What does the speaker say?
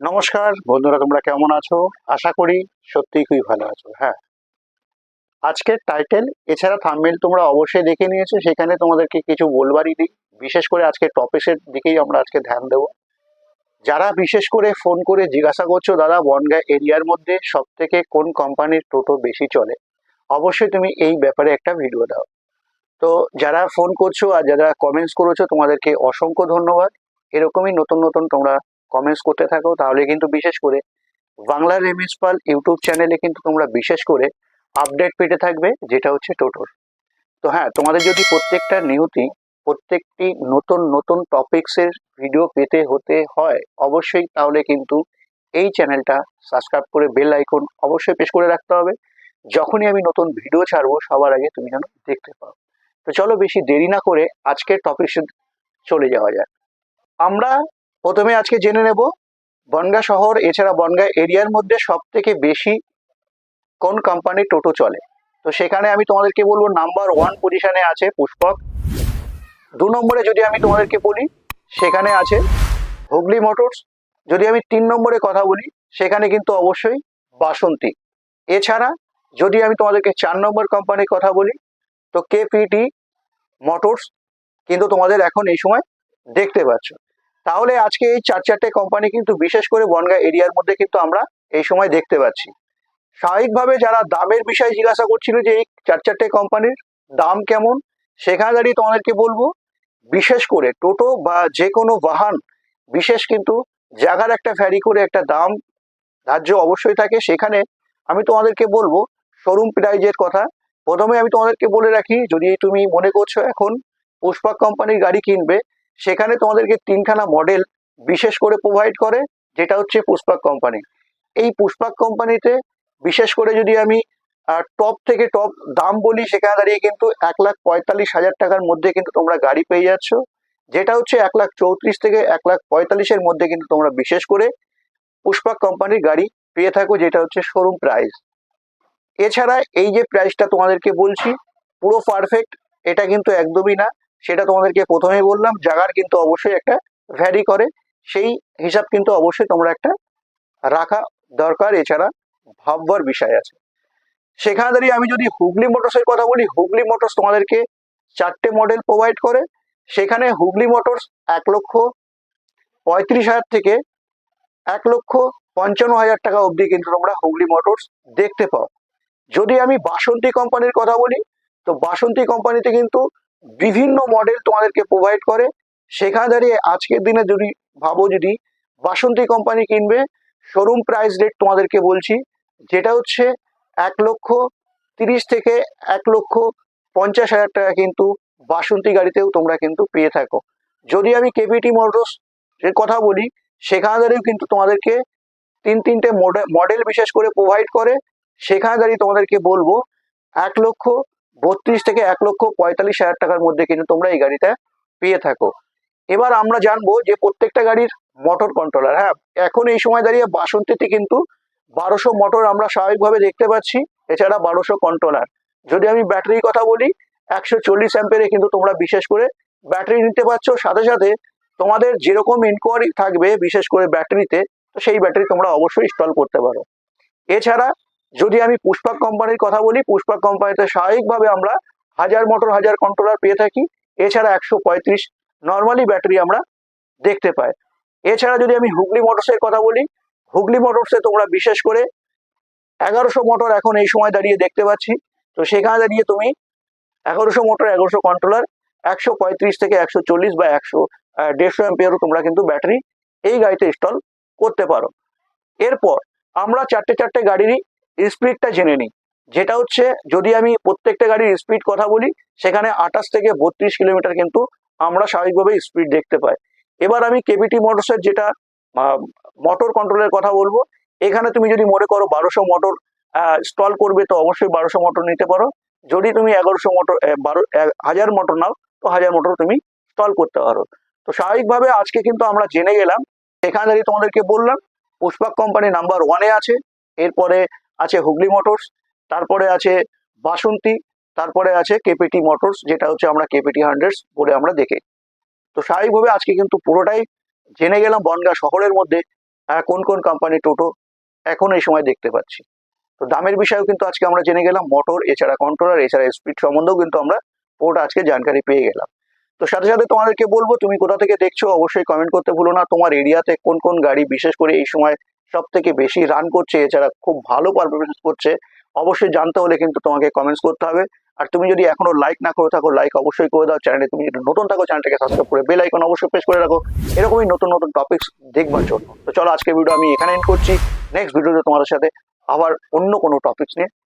নমস্কার, বন্ধুরা, তোমরা কেমন আছো? আশা করি সত্যিই খুবই ভালো আছো। হ্যাঁ আজকের টাইটেল এছাড়া থাম্বনেল তোমরা অবশ্যই দেখে নিয়েছো। সেখানে তোমাদেরকে কিছু বলবারই দিই। বিশেষ করে আজকে টপিকের দিকেই আমরা আজকে ধ্যান দেবো। যারা বিশেষ করে ফোন করে জিজ্ঞাসা করছ, দাদা বনগা এরিয়ার মধ্যে সব থেকে কোন কোম্পানির টোটো বেশি চলে? অবশ্যই তুমি এই ব্যাপারে একটা ভিডিও দাও। তো যারা ফোন করছ আর যারা কমেন্টস করেছ, তোমাদেরকে অসংখ্য ধন্যবাদ। এরকমই নতুন নতুন তোমরা কমেন্টস করতে থাকো, তাহলে কিন্তু বিশেষ করে বাংলা রেমিস পাল ইউটিউব চ্যানেলে কিন্তু তোমরা বিশেষ করে আপডেট পেতে থাকবে, যেটা হচ্ছে টোটোর। তো হ্যাঁ তোমাদের যদি প্রত্যেকটা নিউতি প্রত্যেকটি নতুন নতুন টপিকসের ভিডিও পেতে হতে হয়, অবশ্যই তাহলে কিন্তু এই চ্যানেলটা সাবস্ক্রাইব করে বেল আইকন অবশ্যই প্রেস করে রাখতে হবে। যখনই আমি নতুন ভিডিও ছাড়বো, সবার আগে তুমি যেন দেখতে পাও। তো চলো বেশি দেরি না করে আজকের টপিকসে চলে যাওয়া যাক। আমরা প্রথমে আজকে জেনে নেব, বনগা শহর, এছাড়া বনগা এরিয়ার মধ্যে সব থেকে বেশি কোন কোম্পানির টোটো চলে? তো সেখানে আমি তোমাদেরকে বলব নাম্বার ওয়ান পজিশনে আছে পুষ্পক। দু নম্বরে যদি আমি তোমাদেরকে বলি, সেখানে আছে হুগলি মোটরস। যদি আমি তিন নম্বরে কথা বলি, সেখানে কিন্তু অবশ্যই বাসন্তী। এছাড়া যদি আমি তোমাদেরকে চার নম্বর কোম্পানির কথা বলি, তো কেপিটি মোটরস কিন্তু তোমাদের এখন এই সময় দেখতে পাচ্ছ। তাহলে আজকে এই চার চারটে কোম্পানি কিন্তু বিশেষ করে বনগা এরিয়ার মধ্যে কিন্তু আমরা এই সময় দেখতে পাচ্ছি। স্বাভাবিকভাবে যারা দামের বিষয়ে জিজ্ঞাসা করছিল যে এই চার চারটে কোম্পানির দাম কেমন, সেখানে দাঁড়িয়ে তোমাদেরকে বলব, বিশেষ করে টোটো বা যে কোনো বাহন, বিশেষ কিন্তু জায়গার একটা ভ্যারি করে একটা দাম ধার্য অবশ্যই থাকে। সেখানে আমি তোমাদেরকে বলব শোরুম প্রাইজের কথা। প্রথমে আমি তোমাদেরকে বলে রাখি, যদি তুমি মনে করছ এখন পুষ্পক কোম্পানির গাড়ি কিনবে সেখানে তোমাদেরকে তিনখানা মডেল বিশেষ করে প্রোভাইড করে, যেটা হচ্ছে পুষ্পাক কোম্পানি এই পুষ্পাক কোম্পানিতে বিশেষ করে যদি আমি টপ থেকে টপ দাম বলি, সেখানে দাঁড়িয়ে কিন্তু এক লাখ পঁয়তাল্লিশ হাজার টাকার মধ্যে কিন্তু তোমরা গাড়ি পেয়ে যাচ্ছ। যেটা হচ্ছে এক লাখ চৌত্রিশ থেকে এক লাখ পঁয়তাল্লিশের মধ্যে কিন্তু তোমরা বিশেষ করে পুষ্পাক কোম্পানির গাড়ি পেয়ে থাকো, যেটা হচ্ছে শোরুম প্রাইস এছাড়া এই যে প্রাইসটা তোমাদেরকে বলছি, পুরো পারফেক্ট এটা কিন্তু একদমই না। সেটা তোমাদেরকে প্রথমেই বললাম, জাগার কিন্তু অবশ্যই একটা ভ্যারি করে, সেই হিসাব কিন্তু অবশ্যই তোমরা একটা রাখা দরকার, এছাড়া ভাববার বিষয় আছে। সেখানে দাঁড়িয়ে আমি যদি হুগলি মোটরসের কথা বলি, হুগলি মোটরস তোমাদেরকে চারটে মডেল প্রোভাইড করে, সেখানে হুগলি মোটরস এক লক্ষ পঁয়ত্রিশ হাজার থেকে এক লক্ষ পঞ্চান্ন হাজার টাকা অবধি কিন্তু তোমরা হুগলি মোটরস দেখতে পাও। যদি আমি বাসন্তী কোম্পানির কথা বলি, তো বাসন্তী কোম্পানিতে কিন্তু বিভিন্ন মডেল তোমাদেরকে প্রোভাইড করে। সেখানে দাঁড়িয়ে আজকের দিনে যদি ভাবো যদি বাসন্তী কোম্পানি কিনবে শোরুম প্রাইস রেট তোমাদেরকে বলছি, যেটা হচ্ছে এক লক্ষ তিরিশ থেকে এক লক্ষ পঞ্চাশ হাজার টাকা কিন্তু বাসন্তী গাড়িতেও তোমরা কিন্তু পেয়ে থাকো। যদি আমি কেপিটি মোটরস এর কথা বলি, সেখানে দাঁড়িয়েও কিন্তু তোমাদেরকে তিন তিনটে মডেল বিশেষ করে প্রোভাইড করে। সেখানে দাঁড়িয়ে তোমাদেরকে বলব, এক লক্ষ বত্রিশ থেকে এক লক্ষ পঁয়তাল্লিশ হাজার টাকার মধ্যে কিন্তু তোমরা এই গাড়িটা পেয়ে থাকো। এবার আমরা জানব যে প্রত্যেকটা গাড়ির মোটর কন্ট্রোলার হ্যাঁ? এখন এই সময় দাঁড়িয়ে বাসন্তীতে কিন্তু বারোশো মোটর আমরা স্বাভাবিকভাবে দেখতে পাচ্ছি, এছাড়া বারোশো কন্ট্রোলার যদি আমি ব্যাটারির কথা বলি, একশো চল্লিশ অ্যাম্পেরে কিন্তু তোমরা বিশেষ করে ব্যাটারি নিতে পারছ। সাথে সাথে তোমাদের যেরকম ইনকোয়ারি থাকবে বিশেষ করে ব্যাটারিতে তো সেই ব্যাটারি তোমরা অবশ্যই ইনস্টল করতে পারো। এছাড়া যদি আমি পুষ্পাক কোম্পানির কথা বলি, পুষ্পাক কোম্পানিতে স্বাভাবিকভাবে আমরা হাজার মোটর হাজার কন্ট্রোলার পেয়ে থাকি। এছাড়া একশো পঁয়ত্রিশ নর্মালি ব্যাটারি আমরা দেখতে পাই। এছাড়া যদি আমি হুগলি মোটরসের কথা বলি, হুগলি মোটরসে তোমরা বিশেষ করে এগারোশো মোটর এখন এই সময় দাঁড়িয়ে দেখতে পাচ্ছি। তো সেখানে দাঁড়িয়ে তুমি এগারোশো মোটর এগারোশো কন্ট্রোলার একশো পঁয়ত্রিশ থেকে একশো চল্লিশ বা একশো দেড়শো এম্পিয়ারও তোমরা কিন্তু ব্যাটারি এই গাড়িতে ইনস্টল করতে পারো। এরপর আমরা চারটে চারটে গাড়িরই স্পিডটা জেনে নিই। যেটা হচ্ছে, যদি আমি প্রত্যেকটা গাড়ির স্পিড কথা বলি, সেখানে আঠাশ থেকে বত্রিশ কিলোমিটার কিন্তু আমরা স্বাভাবিকভাবে স্পিড দেখতে পাই। এবার আমি কেবিটি মোটরসের যেটা মোটর কন্ট্রোলের কথা বলব, এখানে তুমি যদি মনে করো বারোশো মোটর স্টল করবে, তো অবশ্যই বারোশো মোটর নিতে পারো। যদি তুমি এগারোশো মোটর বারো হাজার মোটর নাও, তো হাজার মোটর তুমি স্টল করতে পারো। তো স্বাভাবিকভাবে আজকে কিন্তু আমরা জেনে গেলাম, এখানে তোমাদেরকে বললাম, পুষ্পাক কোম্পানি নাম্বার ওয়ানে আছে, এরপরে আছে হুগলি মোটরস, তারপরে আছে বাসন্তী, তারপরে আছে কেপিটি মোটরস, যেটা হচ্ছে আমরা কেপিটি হান্ড্রেডস বলে আমরা দেখে তো স্বাভাবিকভাবে আজকে কিন্তু পুরোটাই জেনে গেলাম বনগা শহরের মধ্যে কোন কোন কোম্পানি টোটো এখন এই সময় দেখতে পাচ্ছি। তো দামের বিষয়েও কিন্তু আজকে আমরা জেনে গেলাম, মোটর, এছাড়া কন্ট্রোলার এছাড়া স্পিড সম্বন্ধেও কিন্তু আমরা পুরোটা আজকে জানকারি পেয়ে গেলাম। তো সাথে সাথে তোমাদেরকে বলব, তুমি কোথা থেকে দেখছ অবশ্যই কমেন্ট করতে ভুলো না, তোমার এরিয়াতে কোন কোন গাড়ি বিশেষ করে এই সময় সব থেকে বেশি রান করছে, এছাড়া খুব ভালো পারফরমেন্স করছে, অবশ্যই জানতে হলে কিন্তু তোমাকে কমেন্টস করতে হবে। আর তুমি যদি এখনও লাইক না করে থাকো লাইক অবশ্যই করে দাও চ্যানেলে তুমি যদি নতুন থাকো চ্যানেলটাকে সাবস্ক্রাইব করে বেল আইকন অবশ্যই প্রেস করে রাখো। এরকমই নতুন নতুন টপিকস দেখবার জন্য। তো চলো আজকে ভিডিও আমি এখানে এন্ড করছি। নেক্সট ভিডিওতে তোমাদের সাথে আবার অন্য কোনো টপিকস নিয়ে